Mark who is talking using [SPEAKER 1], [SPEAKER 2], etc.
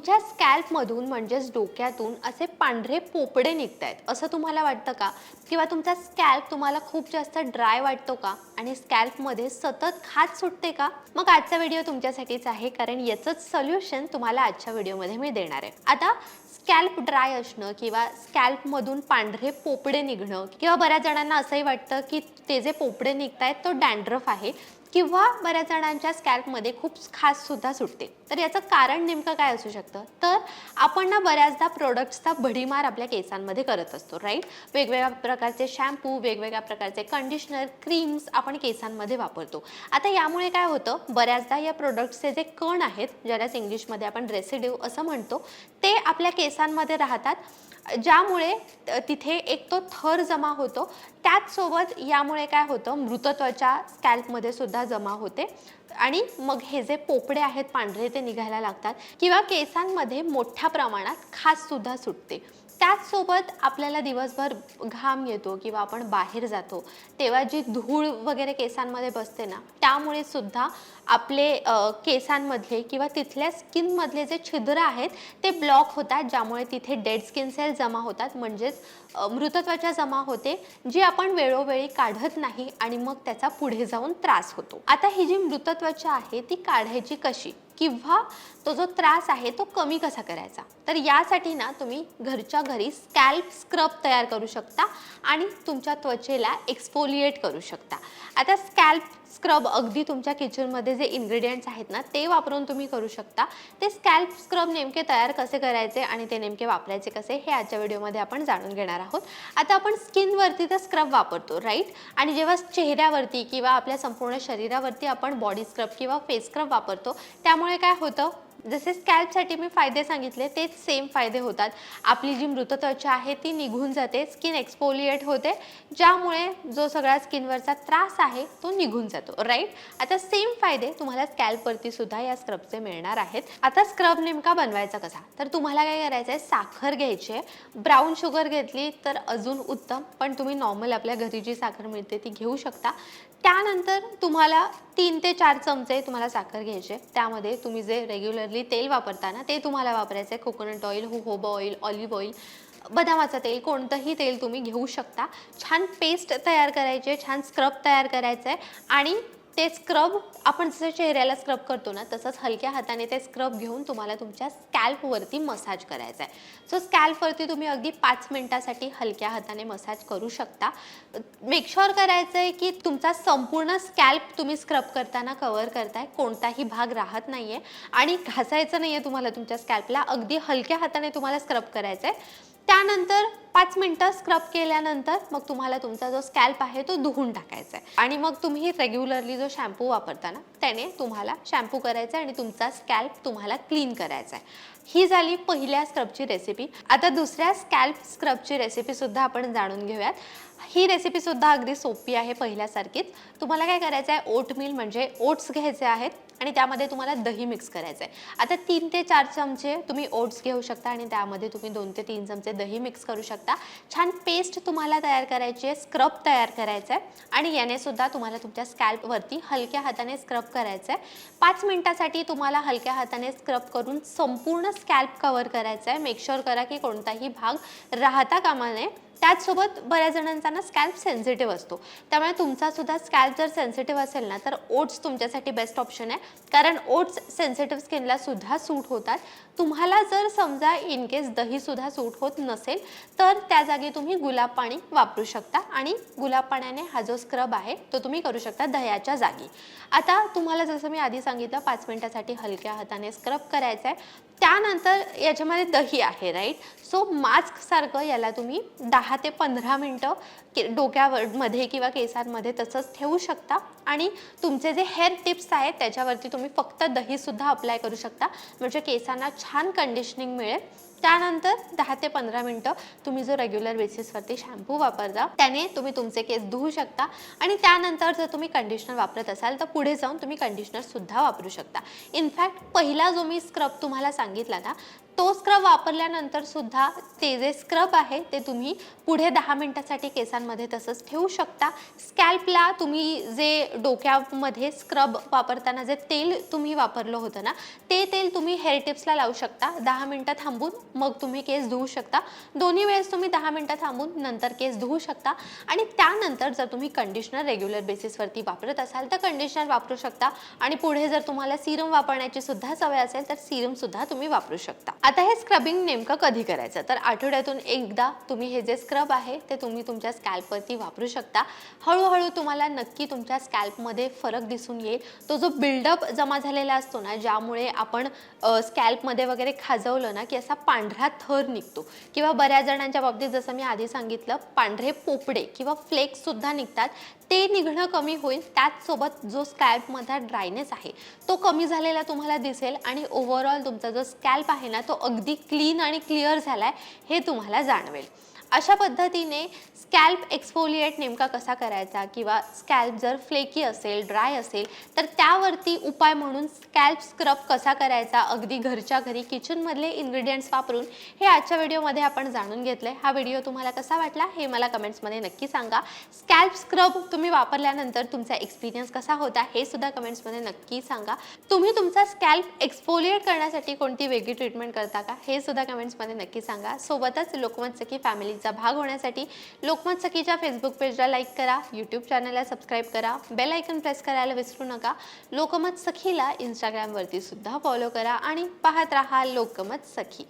[SPEAKER 1] तुमच्या स्कॅल्पमधून म्हणजेच डोक्यातून असे पांढरे पोपडे निघत आहेत असं तुम्हाला वाटतं का? किंवा तुमचा स्कॅल्प तुम्हाला खूप जास्त ड्राय वाटतो का? आणि स्कॅल्पमध्ये सतत खाज सुटते का? मग आजचा व्हिडिओ तुमच्यासाठीच आहे कारण याचंच सोल्युशन तुम्हाला आजच्या व्हिडिओमध्ये मी देणार आहे. आता स्कॅल्प ड्राय असणं किंवा स्कॅल्पमधून पांढरे पोपडे निघणं किंवा बऱ्याच जणांना असंही वाटतं की ते जे पोपडे निघत आहेत तो डँड्रफ आहे किंवा बऱ्याच जणांच्या स्कॅल्पमध्ये खूप खास सुद्धा सुटते. तर याचं कारण नेमकं काय असू शकतं? तर आपण ना बऱ्याचदा प्रोडक्ट्सचा भडीमार आपल्या केसांमध्ये करत असतो राईट वेगवेगळ्या प्रकारचे शॅम्पू वेगवेगळ्या प्रकारचे कंडिशनर क्रीम्स आपण केसांमध्ये वापरतो. आता यामुळे काय होतं? बऱ्याचदा या प्रोडक्ट्सचे जे कण आहेत ज्यालाच इंग्लिशमध्ये आपण रेसिड्यू असं म्हणतो ते आपल्या केसांमध्ये राहतात. ज्यामुळे तिथे एक तो थर जमा होतो. त्याचसोबत यामुळे काय होतं मृतत्वाच्या स्कॅल्पमध्ये सुद्धा जमा होते. आणि मग हे जे पोपडे आहेत पांढरे ते निघायला लागतात किंवा केसांमध्ये मोठ्या प्रमाणात खास सुद्धा सुटते. त्याचसोबत आपल्याला दिवसभर घाम येतो किंवा आपण बाहेर जातो तेव्हा जी धूळ वगैरे केसांमध्ये बसते ना त्यामुळे सुद्धा आपले केसांमधले किंवा तिथल्या स्किनमधले जे छिद्र आहेत ते ब्लॉक होतात ज्यामुळे तिथे डेड स्किन सेल जमा होतात. म्हणजेच मृतत्वाच्या जमा होते जी आपण वेळोवेळी काढत नाही आणि मग त्याचा पुढे जाऊन त्रास होतो. आता ही जी मृतत्वाच्या आहे ती काढायची कशी? किंवा तो जो त्रास आहे तो कमी कसा करायचा? तर यासाठी ना तुम्ही घरच्या घरी स्कॅल्प स्क्रब तयार करू शकता आणि तुमच्या त्वचेला एक्सफोलिएट करू शकता. आता स्कॅल्प स्क्रब अगदी तुमच्या किचनमध्ये जे इन्ग्रेडियंट्स आहेत ना ते वापरून तुम्ही करू शकता. ते स्कॅल्प स्क्रब नेमके तयार कसे करायचे आणि ते नेमके वापरायचे कसे हे आजच्या व्हिडिओमध्ये आपण जाणून घेणार आहोत. आता आपण स्किनवरती तर स्क्रब वापरतो राईट आणि जेव्हा चेहऱ्यावरती किंवा आपल्या संपूर्ण शरीरावरती आपण बॉडी स्क्रब किंवा फेस स्क्रब वापरतो त्यामुळे काय होतं? जसे स्कॅल्पसाठी मी फायदे सांगितले तेच सेम फायदे होतात. आपली जी मृत त्वचा आहे ती निघून जाते स्किन एक्सपोलिएट होते ज्यामुळे जो सगळा स्किनवरचा त्रास आहे तो निघून जातो राईट आता सेम फायदे तुम्हाला स्कॅल्पवरती सुद्धा या स्क्रबचे मिळणार आहेत. आता स्क्रब नेमका बनवायचा कसा? तर तुम्हाला काय करायचं आहे साखर घ्यायची आहे. ब्राऊन शुगर घेतली तर अजून उत्तम पण तुम्ही नॉर्मल आपल्या घरी जी साखर मिळते ती घेऊ शकता. त्यानंतर तुम्हाला तीन ते चार चमचे तुम्हाला साखर घ्यायचे त्यामध्ये तुम्ही जे रेग्युलरली तेल वापरता ना ते तुम्हाला वापरायचं आहे. Coconut oil jojoba oil olive oil बदामाचं तेल कोणतंही तेल तुम्ही घेऊ शकता. छान पेस्ट तयार करायची आहे छान स्क्रब तयार करायचं आहे. आणि ते स्क्रब आपण जसं चेहऱ्याला स्क्रब करतो ना तसंच हलक्या हाताने ते स्क्रब घेऊन तुम्हाला तुमच्या स्कॅल्पवरती मसाज करायचा आहे सो स्कॅल्पवरती तुम्ही अगदी पाच मिनटासाठी हलक्या हाताने मसाज करू शकता. मेकशुअर करायचं आहे की तुमचा संपूर्ण स्कॅल्प तुम्ही स्क्रब करताना कवर करताय कोणताही भाग राहत नाही आहे आणि घासायचं नाही आहे तुम्हाला तुमच्या स्कॅल्पला अगदी हलक्या हाताने तुम्हाला स्क्रब करायचं आहे त्यानंतर पाच मिनटं स्क्रब केल्यानंतर मग तुम्हाला तुमचा जो स्कॅल्प आहे तो धुवून टाकायचा आहे. आणि मग तुम्ही रेग्युलरली जो शॅम्पू वापरता ना त्याने तुम्हाला शॅम्पू करायचा आहे आणि तुमचा स्कॅल्प तुम्हाला क्लीन करायचा आहे. ही झाली पहिल्या स्क्रबची रेसिपी आता दुसऱ्या स्कॅल्प स्क्रबची रेसिपीसुद्धा आपण जाणून घेऊयात. ही रेसिपीसुद्धा अगदी सोपी आहे पहिल्यासारखीच. तुम्हाला काय करायचं आहे ओटमील म्हणजे ओट्स घ्यायचे आहेत. आणि त्यामध्ये तुम्हाला दही मिक्स करायचं आहे आता तीन ते चार चमचे तुम्ही ओट्स घेऊ शकता आणि त्यामध्ये तुम्ही दोन ते तीन चमचे दही मिक्स करू शकता. छान पेस्ट तुम्हाला तयार करायची आहे स्क्रब तयार करायचं आहे आणि याने सुद्धा तुम्हाला तुमच्या स्कॅल्पवरती हलक्या हाताने स्क्रब करायचं आहे पाच मिनटासाठी तुम्हाला हलक्या हाताने स्क्रब करून संपूर्ण स्कॅल्प कवर करायचं आहे मेकशुअर करा की कोणताही भाग राहता कामा नये. त्याचसोबत बऱ्याच जणांचा ना स्कॅल्प सेन्सिटिव्ह असतो. त्यामुळे तुमचा सुद्धा स्कॅल्प जर सेन्सिटिव्ह असेल ना तर ओट्स तुमच्यासाठी बेस्ट ऑप्शन आहे. कारण ओट्स सेन्सिटिव्ह स्किनला सुद्धा सूट होतात. तुम्हाला जर समजा इन केस दहीसुद्धा सूट होत नसेल तर त्या जागी तुम्ही गुलाब पाणी वापरू शकता. आणि गुलाब पाण्याने हा जो स्क्रब आहे तो तुम्ही करू शकता दह्याच्या जागी. आता तुम्हाला जसं मी आधी सांगितलं पाच मिनिटासाठी हलक्या हाताने स्क्रब करायचं आहे त्यानंतर याच्यामध्ये दही आहे राईट सो मास्कसारखं याला तुम्ही दहा ते पंधरा मिनटं के डोक्यावरमध्ये किंवा केसांमध्ये तसंच ठेवू शकता. आणि तुमचे जे हेअर टिप्स आहेत त्याच्यावरती तुम्ही फक्त दहीसुद्धा अप्लाय करू शकता. म्हणजे केसांना छान कंडिशनिंग मिळेल. त्यानंतर दहा ते पंधरा मिनटं तुम्ही जो रेग्युलर बेसिसवरती शॅम्पू वापरता त्याने तुम्ही तुमचे केस धुवू शकता. आणि त्यानंतर जर तुम्ही कंडिशनर वापरत असाल तर पुढे जाऊन तुम्ही कंडिशनरसुद्धा वापरू शकता. इनफॅक्ट पहिला जो मी स्क्रब तुम्हाला सांगितला ना तो स्क्रब वापरल्यानंतर सुद्धा ते जे स्क्रब आहे ते तुम्ही पुढे दहा मिनटासाठी केसांमध्ये तसंच ठेवू शकता. स्कॅल्पला तुम्ही जे डोक्यामध्ये स्क्रब वापरताना जे तेल तुम्ही वापरलं होतं ना ते तेल तुम्ही हेअर टिप्सला लावू शकता. दहा मिनटं थांबून मग तुम्ही केस धुवू शकता. दोन्ही वेळेस तुम्ही दहा मिनटं थांबून नंतर केस धुवू शकता. आणि त्यानंतर जर तुम्ही कंडिशनर रेग्युलर बेसिसवरती वापरत असाल तर कंडिशनर वापरू शकता. आणि पुढे जर तुम्हाला सिरम वापरण्याची सुद्धा सवय असेल तर सिरमसुद्धा तुम्ही वापरू शकता. आता हे स्क्रबिंग नेमकं कधी करायचं? तर आठवड्यातून एकदा तुम्ही हे जे स्क्रब आहे ते तुम्ही तुमच्या स्कॅल्पवरती वापरू शकता. हळूहळू तुम्हाला नक्की तुमच्या स्कॅल्पमध्ये फरक दिसून येईल. तो जो बिल्डअप जमा झालेला असतो ना ज्यामुळे आपण स्कॅल्पमध्ये वगैरे खाजवलं ना की असा पांढरा थर निघतो. किंवा बऱ्याच जणांच्या बाबतीत जसं मी आधी सांगितलं पांढरे पोपडे किंवा फ्लेक्ससुद्धा निघतात. ते निघणं कमी होईल. त्याचसोबत जो स्कॅल्पमधला ड्रायनेस आहे तो कमी झालेला तुम्हाला दिसेल. आणि ओव्हरऑल तुमचा जो स्कॅल्प आहे ना तो अगदी क्लीन आणि क्लिअर झाला आहे हे तुम्हाला जाणवेल. अशा पद्धतीने स्कॅल्प एक्सफोलिएट नेमका कसा करायचा किंवा स्कॅल्प जर फ्लेकी असेल ड्राय असेल तर त्यावरती उपाय म्हणून स्कॅल्प स्क्रब कसा करायचा अगदी घरच्या घरी किचनमधले इन्ग्रेडियंट्स वापरून हे आजच्या व्हिडिओमध्ये आपण जाणून घेतलंय. हा व्हिडिओ तुम्हाला कसा वाटला हे मला कमेंट्समध्ये नक्की सांगा. स्कॅल्प स्क्रब तुम्ही वापरल्यानंतर तुमचा एक्सपिरियन्स कसा होता हे सुद्धा कमेंट्समध्ये नक्की सांगा. तुम्ही तुमचा स्कॅल्प एक्सफोलिएट करण्यासाठी कोणती वेगळी ट्रीटमेंट करता का हे सुद्धा कमेंट्समध्ये नक्की सांगा. सोबतच लोकमत सखी फॅमिलीचा भाग होण्यासाठी लोकमत सखीच्या फेसबुक पेजला लाईक करा यूट्यूब चॅनलला सबस्क्राईब करा बेल आयकन प्रेस करायला विसरू नका. लोकमत सखीला इंस्टाग्रामवरती सुद्धा फॉलो करा आणि पाहत राहा लोकमत सखी.